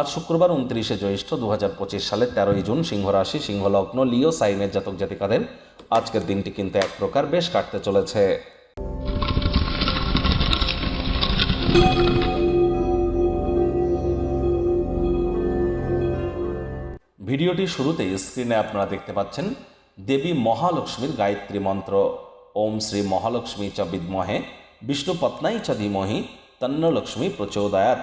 আজ শুক্রবার উনত্রিশে জ্যৈষ্ঠ দু হাজার পঁচিশ সালের তেরোই জুন সিংহ রাশি সিংহ লগ্ন লিও, সাইনের জাতক জাতিকাদের আজকের দিনটি কিন্তু এক প্রকার বেশ কাটতে চলেছে। ভিডিওটি শুরুতেই স্ক্রিনে আপনারা দেখতে পাচ্ছেন দেবী মহালক্ষ্মীর গায়ত্রী মন্ত্র। ওম শ্রী মহালক্ষ্মী চ বিদ্মহে, বিষ্ণু পত্নাই চ ধীমহি, তন্ন লক্ষ্মী প্রচোদয়াত।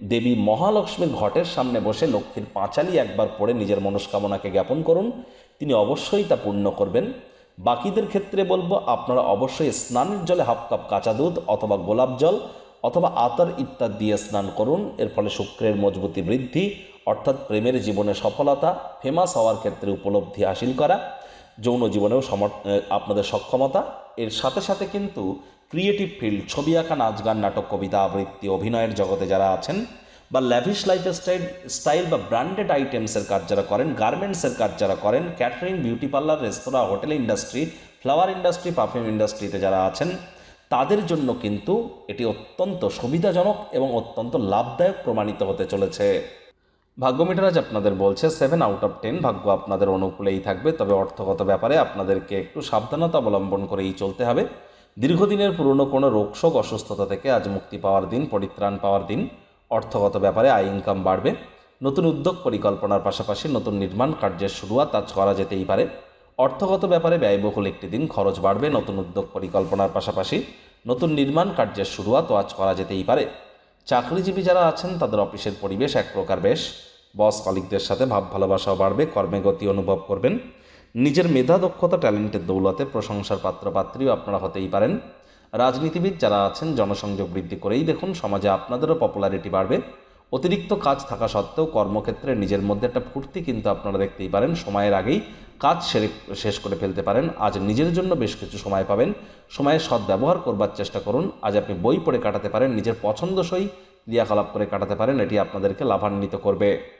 দেবী মহালক্ষ্মীর ঘটের সামনে বসে লক্ষ্মীর পাঁচালি একবার পড়ে নিজের মনস্কামনাকে জ্ঞাপন করুন। তিনি অবশ্যই তা পূর্ণ করবেন। বাকিদের ক্ষেত্রে বলব, আপনারা অবশ্যই স্নানের জলে হাফ কাপ কাঁচা দুধ অথবা গোলাপ জল অথবা আতর ইত্যাদি দিয়ে স্নান করুন। এর ফলে শুক্রের মজবুতি বৃদ্ধি অর্থাৎ প্রেমের জীবনে সফলতা ফেমাস হওয়ার ক্ষেত্রে উপলব্ধি হাসিল করা, যৌন জীবনেও সমর আপনাদের সক্ষমতা। এর সাথে সাথে কিন্তু ক্রিয়েটিভ ফিল্ড, ছবি আঁকা, নাচ গান, নাটক, কবিতা আবৃত্তি, অভিনয়ের জগতে যারা আছেন বা ল্যাভিশ লাইফ স্টাইল স্টাইল বা ব্র্যান্ডেড আইটেমসের কাজ যারা করেন গার্মেন্টসের কাজ যারা করেন catering beauty parlour restaurant hotel industry flower industry perfume ইন্ডাস্ট্রিতে যারা আছেন, তাদের জন্য কিন্তু এটি অত্যন্ত সুবিধাজনক এবং অত্যন্ত লাভদায়ক প্রমাণিত হতে চলেছে। ভাগ্য মিটারাজ আপনাদের বলছে সেভেন আউট অফ টেন ভাগ্য আপনাদের অনুকূলেই থাকবে, তবে অর্থগত ব্যাপারে আপনাদেরকে একটু সাবধানতা অবলম্বন করেই চলতে হবে। দীর্ঘদিনের পুরনো কোনো রোগশোক অসুস্থতা থেকে আজ মুক্তি পাওয়ার দিন, পরিত্রাণ পাওয়ার দিন। অর্থগত ব্যাপারে আয় ইনকাম বাড়বে। নতুন উদ্যোগ পরিকল্পনার পাশাপাশি নতুন নির্মাণ কার্যের শুরুয়াত আজ করা যেতেই পারে। অর্থগত ব্যাপারে ব্যয়বহুল একটি দিন, খরচ বাড়বে। নতুন উদ্যোগ পরিকল্পনার পাশাপাশি নতুন নির্মাণ কার্যের শুরুয়াতও আজ করা যেতেই পারে। চাকরিজীবী যারা আছেন, তাদের অফিসের পরিবেশ এক প্রকার বেশ। বস কলিকদের সাথে ভাব ভালোবাসাও বাড়বে, কর্মে গতি অনুভব করবেন। নিজের মেধা, দক্ষতা, ট্যালেন্টের দৌলতে প্রশংসার পাত্রপাত্রীও আপনারা হতেই পারেন। রাজনীতিবিদ যারা আছেন, জনসংযোগ বৃদ্ধি করেই দেখুন সমাজে আপনাদেরও পপুলারিটি বাড়বে। অতিরিক্ত কাজ থাকা সত্ত্বেও কর্মক্ষেত্রে নিজের মধ্যে একটা ফুর্তি কিন্তু আপনারা দেখতেই পারেন। সময়ের আগেই কাজ সেরে, শেষ করে ফেলতে পারেন। আজ নিজের জন্য বেশ কিছু সময় পাবেন। সময়ের সদ্ব্যবহার করবার চেষ্টা করুন। আজ আপনি বই পড়ে কাটাতে পারেন, নিজের পছন্দসই ক্রিয়াকলাপ করে কাটাতে পারেন, এটি আপনাদেরকে লাভান্বিত করবে।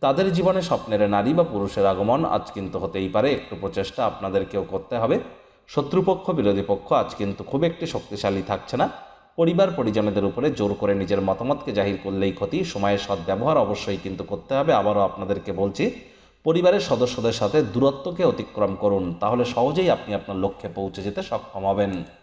তাদের জীবনে স্বপ্নের নারী বা পুরুষের আগমন আজ কিন্তু হতেই পারে। একটু প্রচেষ্টা আপনাদেরকেও করতে হবে। শত্রুপক্ষ, বিরোধী পক্ষ আজ কিন্তু খুব একটি শক্তিশালী থাকছে না। পরিবার, পরিজনদের উপরে জোর করে নিজের মতামতকে জাহির করলেই ক্ষতি। সময়ের সদ্ব্যবহার অবশ্যই কিন্তু করতে হবে। আবারও আপনাদেরকে বলছি, পরিবারের সদস্যদের সাথে দূরত্বকে অতিক্রম করুন। তাহলে সহজেই আপনি আপনার লক্ষ্যে পৌঁছে যেতে সক্ষম হবেন।